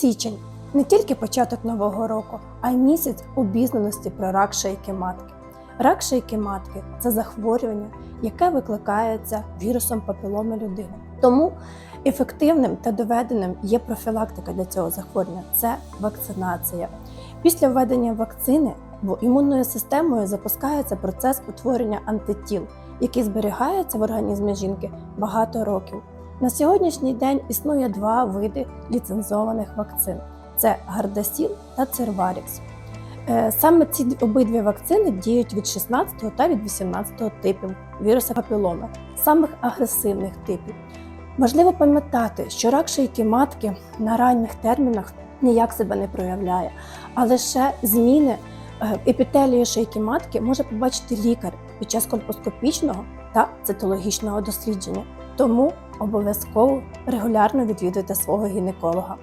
Січень не тільки початок нового року, а й місяць обізнаності про рак шийки матки. Рак шийки матки це захворювання, яке викликається вірусом папіломи людини. Тому ефективним та доведеним є профілактика для цього захворювання це вакцинація. Після введення вакцини імунною системою запускається процес утворення антитіл, який зберігається в організмі жінки багато років. На сьогоднішній день існує два види ліцензованих вакцин: це Гардасіл та Церварікс. Е, Саме ці обидві вакцини діють від 16 та від 18 типів віруса папіломи, самих агресивних типів. Важливо пам'ятати, що рак шийки матки на ранніх термінах ніяк себе не проявляє, а лише зміни е, епітелію шийки матки може побачити лікар під час кольпоскопічного та цитологічного дослідження. Тому обов'язково регулярно відвідуйте свого гінеколога.